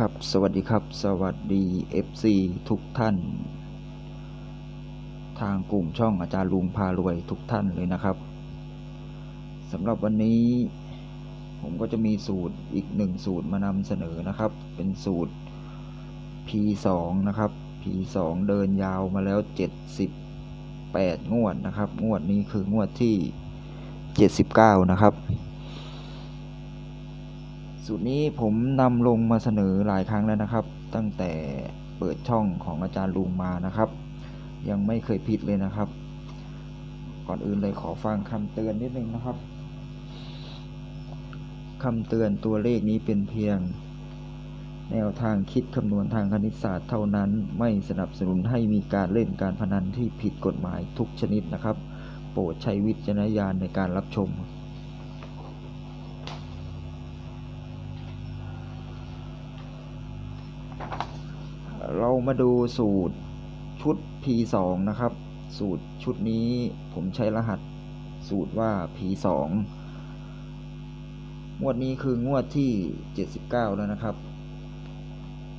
ครับสวัสดีครับสวัสดี FC ทุกท่าน ทางกลุ่มช่องอาจารย์ลุงพารวยทุกท่านเลยนะครับสำหรับวันนี้ ผมก็จะมีสูตรอีกหนึ่งสูตรมานำเสนอนะครับ เป็นสูตร P2 นะครับ P2 เดินยาวมาแล้ว 78 งวดนะครับ งวดนี้คืองวดที่ 79 นะครับ สูตรนี้ผมนำลงมาเสนอหลายครั้งแล้วนะครับ ตั้งแต่เปิดช่องของอาจารย์ลุงมานะครับ ยังไม่เคยผิดเลยนะครับ ก่อนอื่นเลยขอฟังคำเตือนนิดนึงนะครับคำเตือนตัวเลขนี้เป็นเพียง แนวทางคิดคำนวณทางคณิตศาสตร์เท่านั้น ไม่สนับสนุนให้มีการเล่นการพนันที่ผิดกฎหมายทุกชนิดนะครับ โปรดใช้วิจารณญาณในการรับชม มาดูสูตรชุด P2 นะครับ สูตรชุดนี้ผมใช้รหัสสูตรว่า P2 งวดนี้คืองวดที่ 79 แล้วนะครับ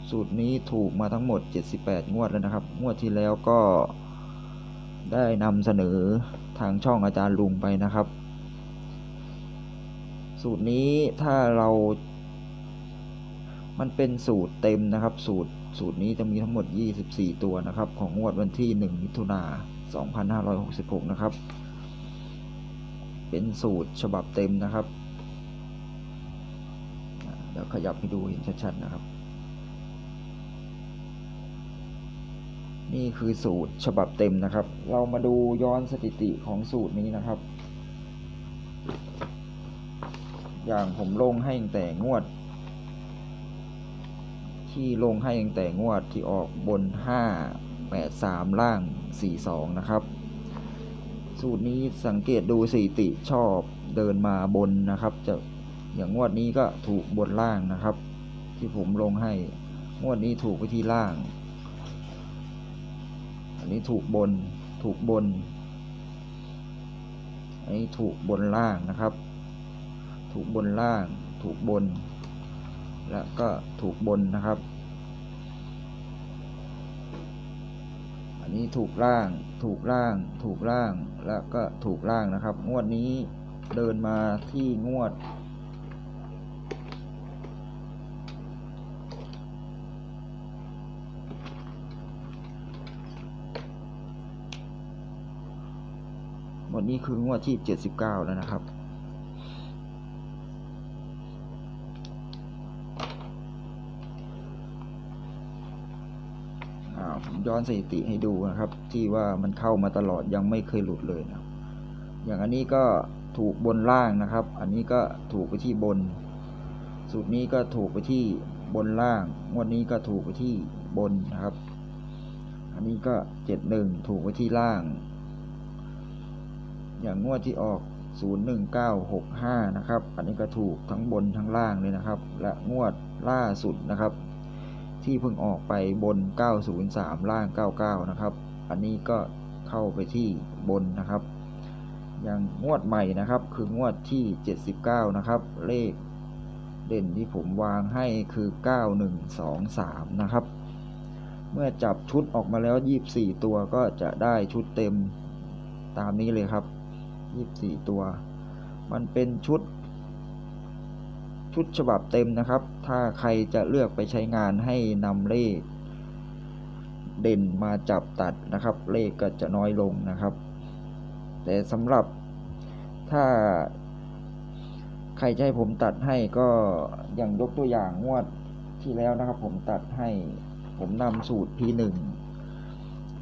สูตรนี้ถูกมาทั้งหมด 78 งวดแล้วนะครับ งวดที่แล้วก็ได้นำเสนอทางช่องอาจารย์ลุงไปนะครับ สูตรนี้ถ้าเรา มันเป็นสูตรเต็มนะครับ สูตรสูตรนี้จะมีทั้งหมด 24 ตัวนะครับ ของงวดวันที่ 1 มิถุนา2566 นะครับ เป็นสูตรฉบับเต็มนะครับเดี๋ยวขยับให้ดูเห็นชัดๆนะครับ นี่คือสูตรฉบับเต็มนะครับ เรามาดูย้อนสถิติของสูตรนี้นะครับ อย่างผมลงให้แต่งวด ที่ลงให้ตั้งแต่งวดที่ออกบน 5 8 3 ล่าง 4 2 นะครับ สูตรนี้สังเกตดูสถิติชอบเดินมาบนนะครับ จะอย่างงวดนี้ก็ถูกบนล่างนะครับ ที่ผมลงให้ งวดนี้ถูกไปที่ล่าง อันนี้ถูกบนถูกบนอันนี้ถูกบนล่างนะครับ ถูกบนล่าง ถูกบน และก็ถูกบนนะครับ อันนี้ถูกล่าง ถูกล่าง ถูกล่าง และก็ถูกล่างนะครับ งวดนี้เดินมาที่งวด งวดนี้คืองวดที่ 79 แล้วนะครับ ผมย้อนสถิติให้ดูนะครับ ที่ว่ามันเข้ามาตลอดยังไม่เคยหลุดเลยนะอย่างอันนี้ก็ถูกบนล่างนะครับ อันนี้ก็ถูกไปที่บน สูตรนี้ก็ถูกไปที่บนล่างงวดนี้ก็ถูกไปที่บนนะครับ อันนี้ก็เจ็ดหนึ่งถูกไปที่ล่าง อย่างงวดที่ออก 01965 นะครับ อันนี้ก็ถูกทั้งบนทั้งล่างเลยนะครับ และงวดล่าสุดนะครับ ที่เพิ่งออกไปบน 903 ล่าง 99 นะครับ อันนี้ก็เข้าไปที่บนนะครับ อย่างงวดใหม่นะครับ คืองวดที่ 79 นะครับ เลขเด่นที่ผมวางให้คือ 9123 นะครับ เมื่อจับชุดออกมาแล้ว 24 ตัวก็จะได้ชุดเต็มตามนี้เลยครับ 24 ตัว มันเป็นชุด ชุดฉบับเต็มนะครับ ถ้าใครจะเลือกไปใช้งานให้นำเลข เด่นมาจับตัดนะครับ เลขก็จะน้อยลงนะครับ แต่สำหรับถ้า ใครจะให้ผมตัดให้ก็อย่างยกตัวอย่างงวดที่แล้วนะครับ ผมตัดให้ผมนำสูตร P1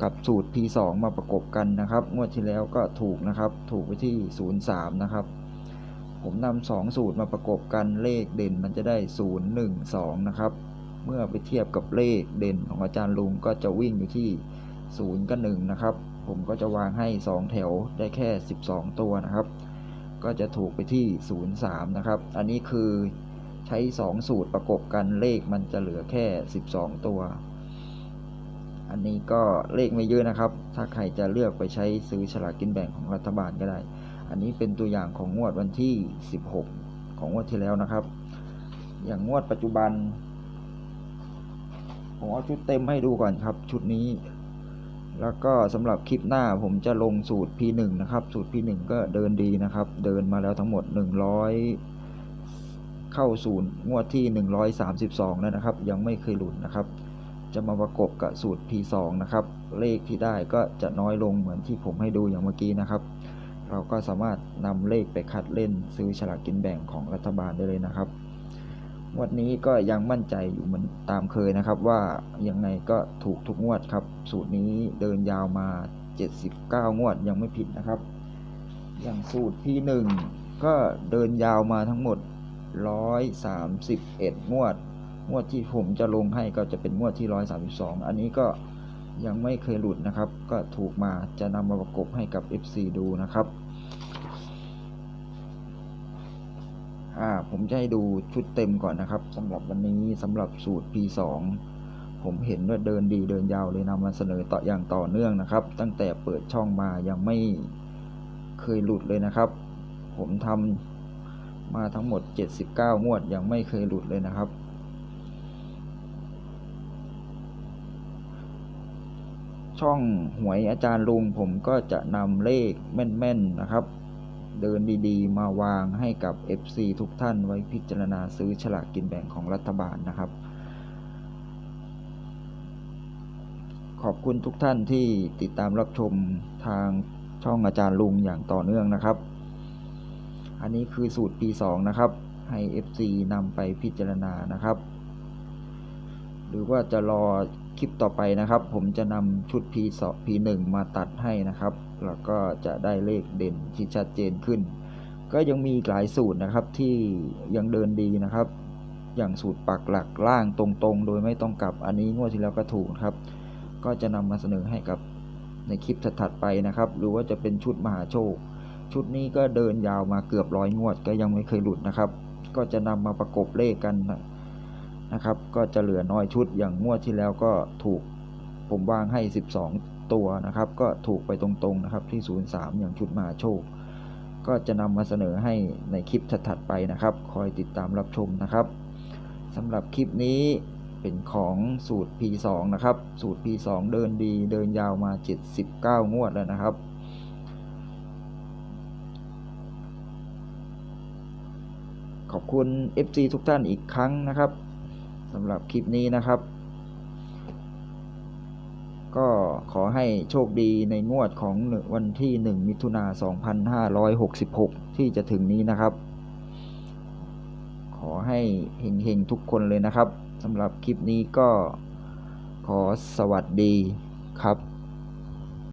กับสูตร P2 มาประกบกันนะครับ งวดที่แล้วก็ถูกนะครับ ถูกไปที่ 03 นะครับ ผมนำสองสูตรมาประกบกันเลขเด่นมันจะได้ 0 1 2 นะครับ เมื่อไปเทียบกับเลขเด่นของอาจารย์ลุงก็จะวิ่งอยู่ที่ 0 กับ 1 นะครับ ผมก็จะวางให้ 2 แถวได้แค่ 12 ตัวนะครับ ก็จะถูกไปที่ 03 นะครับ อันนี้คือใช้ 2 สูตรประกบกันเลขมันจะเหลือแค่ 12 ตัว อันนี้ก็เลขไม่เยอะนะครับ ถ้าใครจะเลือกไปใช้ซื้อฉลากกินแบ่งของรัฐบาลก็ได้ อันนี้เป็นตัวอย่างของงวดวันที่ 16 ของงวดที่แล้วนะครับ อย่างงวดปัจจุบัน ผมเอาชุดเต็มให้ดูก่อนครับ ชุดนี้ แล้วก็สำหรับคลิปหน้าผมจะลงสูตร P1 นะครับ สูตร P1 ก็เดินดีนะครับ เดินมาแล้วทั้งหมด 100 เข้าศูนย์งวดที่ 132 แล้วนะครับ ยังไม่เคยหลุดนะครับ จะมาประกบกับสูตร P2 นะครับ เลขที่ได้ก็จะน้อยลงเหมือนที่ผมให้ดูอย่างเมื่อกี้นะครับ เราก็สามารถนำเลขไปคัดเล่นซื้อฉลากกินแบ่งของรัฐบาลได้เลยนะครับงวดนี้ก็ยังมั่นใจอยู่เหมือนตามเคยนะครับ ว่ายังไงก็ถูกทุกงวดครับ สูตรนี้เดินยาวมา 79 งวดยังไม่ผิดนะครับ อย่างสูตร P1 ก็เดินยาวมาทั้งหมด 131 งวด งวดที่ผมจะลงให้ก็จะเป็นงวดที่ 132 อันนี้ก็ ยังไม่เคยหลุดนะครับ ก็ถูกมาจะนำมาประกบให้กับ FC ดูนะครับอ่าผมจะให้ดูชุดเต็มก่อนนะครับสำหรับวันนี้สำหรับสูตร P2 ผมเห็นว่าเดินดีเดินยาวเลยนำมาเสนอต่ออย่างต่อเนื่องนะครับ ตั้งแต่เปิดช่องมายังไม่เคยหลุดเลยนะครับ ผมทำมาทั้งหมด 79 งวดยังไม่เคยหลุดเลยนะครับ ช่องหวยอาจารย์ลุงผมก็จะนำเลขแม่นๆนะครับ เดินดีๆ มาวางให้กับ FC ทุกท่านไว้พิจารณาซื้อฉลากกินแบ่งของรัฐบาลนะครับ ขอบคุณทุกท่านที่ติดตามรับชมทางช่องอาจารย์ลุงอย่างต่อเนื่องนะครับ อันนี้คือสูตร P2 นะครับ ให้ FC นำไปพิจารณานะครับ หรือว่าจะรอ คลิปต่อไปนะครับ ผมจะนำชุด P2 P1 มาตัดให้นะครับ แล้วก็จะได้เลขเด่นที่ชัดเจนขึ้น ก็ยังมีหลายสูตรนะครับที่ยังเดินดีนะครับ อย่างสูตรปักหลักล่างตรงๆ โดยไม่ต้องกลับอันนี้งวดที่แล้วก็ถูกครับ ก็จะนำมาเสนอให้กับในคลิปถัดๆไปนะครับ หรือว่าจะเป็นชุดมหาโชค ชุดนี้ก็เดินยาวมาเกือบร้อยงวดก็ยังไม่เคยหลุดนะครับ ก็จะนำมาประกบเลขกัน นะครับ ก็จะเหลือน้อยชุดอย่างงวดที่แล้วก็ถูกผมวางให้ 12 ตัวนะครับ ก็ถูกไปตรงๆนะครับที่ 03 อย่างชุดมาโชค ก็จะนำมาเสนอให้ในคลิปถัดๆไปนะครับ คอยติดตามรับชมนะครับสำหรับคลิปนี้เป็นของสูตร P2 นะครับ สูตร P2 เดินดีเดินยาวมา 79 งวดแล้วนะครับ ขอบคุณ FC ทุกท่านอีกครั้งนะครับ สำหรับคลิปนี้นะครับ ก็ขอให้โชคดีในงวดของวันที่ 1 มิถุนา 2566 ที่จะถึงนี้นะครับ ขอให้เฮงๆทุกคนเลยนะครับสำหรับคลิปนี้ก็ขอสวัสดีครับ